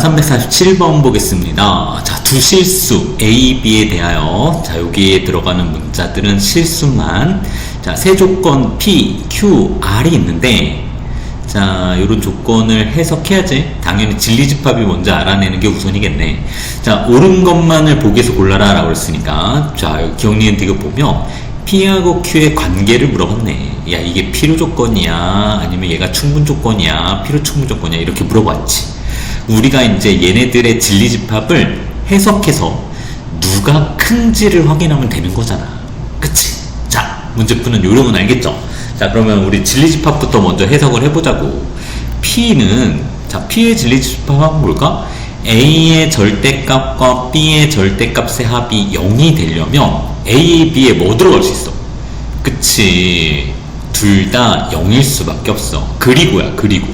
347번 보겠습니다. 자, 두 실수 A, B에 대하여 자, 여기에 들어가는 문자들은 실수만 자, 세 조건 P, Q, R이 있는데 자, 이런 조건을 해석해야지. 당연히 진리집합이 먼저 알아내는 게 우선이겠네. 자, 옳은 것만을 보기에서 골라라 라고 했으니까 자, 기억니은 디귿 보면 P하고 Q의 관계를 물어봤네. 야, 이게 필요 조건이야? 아니면 얘가 충분 조건이야? 필요 충분 조건이야? 이렇게 물어봤지. 우리가 이제 얘네들의 진리 집합을 해석해서 누가 큰지를 확인하면 되는 거잖아. 그치? 자, 문제 푸는 요령은 알겠죠? 자, 그러면 우리 진리 집합부터 먼저 해석을 해보자고. P는, 자, P의 진리 집합은 뭘까? A의 절대값과 B의 절대값의 합이 0이 되려면 A, B에 뭐 들어갈 수 있어? 그치. 둘 다 0일 수밖에 없어. 그리고야, 그리고.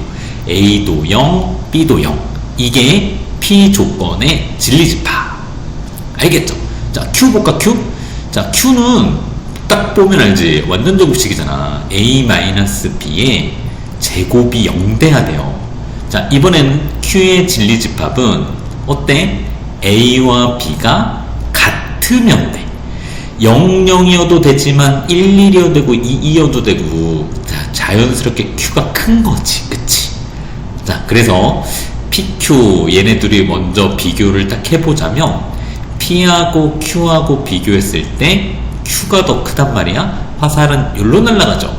A도 0, B도 0. 이게 P 조건의 진리집합. 알겠죠? 자, Q 볼까, Q? 자, Q는 딱 보면 알지. 완전 제곱식이잖아. A-B의 제곱이 0돼야 돼요. 자, 이번엔 Q의 진리집합은 어때? A와 B가 같으면 돼. 0, 0이어도 되지만 1, 1이어도 되고 2, 2여도 되고 자, 자연스럽게 Q가 큰 거지. 그치? 자, 그래서 PQ 얘네들이 먼저 비교를 딱 해보자면 P하고 Q하고 비교했을 때 Q가 더 크단 말이야. 화살은 여기로 날아가죠.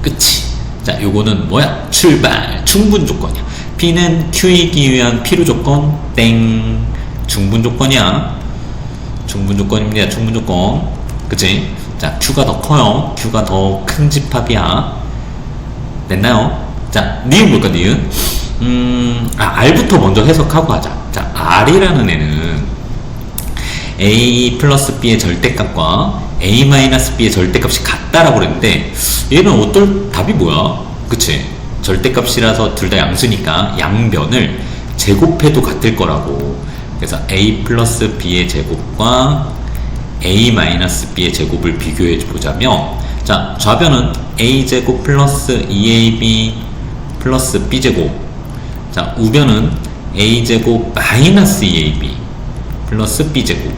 그치? 자, 요거는 뭐야? 출발. 충분 조건이야. P는 Q이기 위한 필요 조건 땡. 충분 조건이야. 충분 조건입니다. 충분 조건. 그치? 자, Q가 더 커요. Q가 더 큰 집합이야. 됐나요? 자, 니은 볼까, 니은? 음, 아, R부터 먼저 해석하고 하자. 자, R이라는 애는 A 플러스 B의 절대값과 A 마이너스 B의 절대값이 같다라고 그랬는데 얘는 어떨 답이 뭐야? 그치? 절대값이라서 둘 다 양수니까 양변을 제곱해도 같을 거라고 그래서 A 플러스 B의 제곱과 A 마이너스 B의 제곱을 비교해 보자면 자 좌변은 A 제곱 플러스 2AB 플러스 B 제곱 자 우변은 A 제곱 마이너스 2AB 플러스 B 제곱.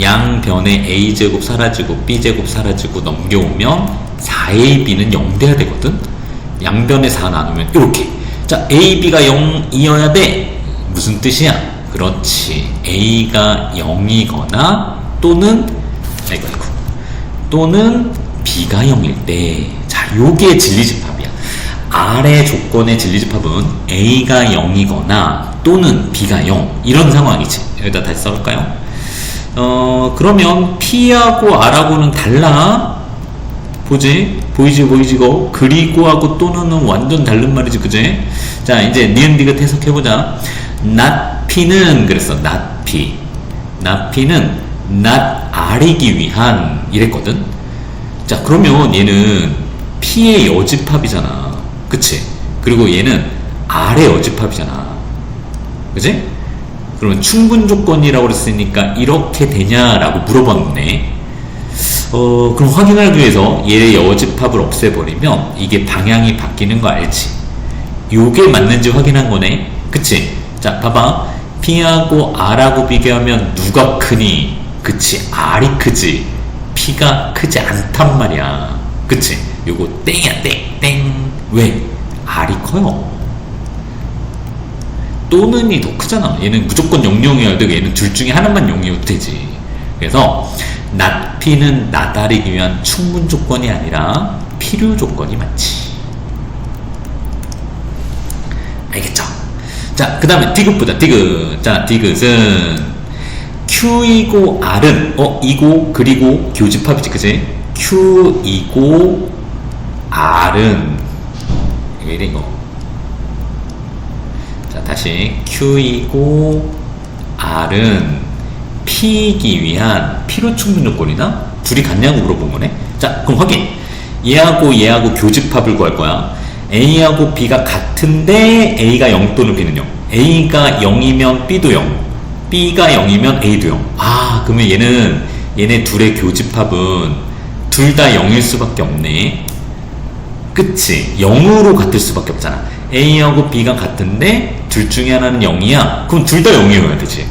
양변에 A제곱 사라지고 B제곱 사라지고 넘겨오면 4AB는 0 돼야 되거든? 양변에 4 나누면 이렇게. 자 AB가 0이어야 돼. 무슨 뜻이야? 그렇지. A가 0이거나 또는 아이고 아이고. 또는 B가 0일 때자 요게 진리집합 R의 조건의 진리집합은 A가 0이거나 또는 B가 0 이런 상황이지 여기다 다시 써볼까요? 어, 그러면 P하고 R하고는 달라. 보지? 보이지, 보이지고. 그리고 하고 또는 완전 다른 말이지, 그지? 자, 이제 니은디귿 해석해보자. not P는, 그랬어. not P. not P는 not R이기 위한, 이랬거든? 자, 그러면 얘는 P의 여집합이잖아. 그치? 그리고 얘는 R의 여집합이잖아. 그지? 그러면 충분 조건이라고 그랬으니까 이렇게 되냐라고 물어봤네. 어, 그럼 확인하기 위해서 얘의 여집합을 없애버리면 이게 방향이 바뀌는 거 알지? 요게 맞는지 확인한 거네. 그치? 자, 봐봐. P하고 R하고 비교하면 누가 크니? 그치? R이 크지. P가 크지 않단 말이야. 그치? 요거 땡이야, 땡, 땡. 왜? R이 커요. 또는이 더 크잖아. 얘는 무조건 00이어야 되고 얘는 둘 중에 하나만 0이어도 되지. 그래서 P는 나다리기 위한 충분 조건이 아니라 필요 조건이 맞지. 알겠죠? 자, 그 다음에 디귿 보자. 디귿. 자, 디귿은 Q이고 R은 어 이고 그리고 교집합이지, 그지? Q이고 R은 왜 이래 이거? 자, 다시 Q이고 R은 P이기 위한 필요 충분 조건이다? 둘이 같냐고 물어본 거네. 자, 그럼 확인. 얘하고 얘하고 교집합을 구할 거야. A하고 B가 같은데 A가 0 또는 B는 0. A가 0이면 B도 0. B가 0이면 A도 0. 아, 그러면 얘는 얘네 둘의 교집합은 둘 다 0일 수밖에 없네. 그치? 0으로 같을 수밖에 없잖아. A하고 B가 같은데 둘 중에 하나는 0이야. 그럼 둘 다 0이어야 되지.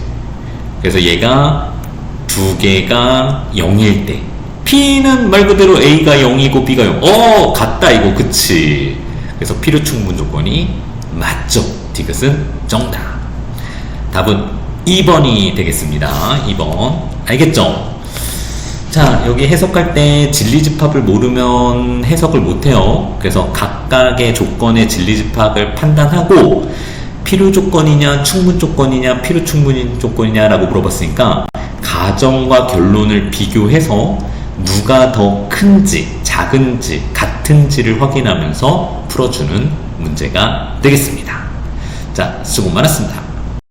그래서 얘가 두 개가 0일 때 P는 말 그대로 A가 0이고 B가 0. 어, 같다 이거. 그치. 그래서 필요 충분 조건이 맞죠. 디귿은 정답. 답은 2번이 되겠습니다. 2번. 알겠죠? 자, 여기 해석할 때 진리집합을 모르면 해석을 못해요. 그래서 각각의 조건의 진리집합을 판단하고 필요 조건이냐, 충분 조건이냐, 필요 충분 조건이냐 라고 물어봤으니까 가정과 결론을 비교해서 누가 더 큰지, 작은지, 같은지를 확인하면서 풀어주는 문제가 되겠습니다. 자, 수고 많았습니다.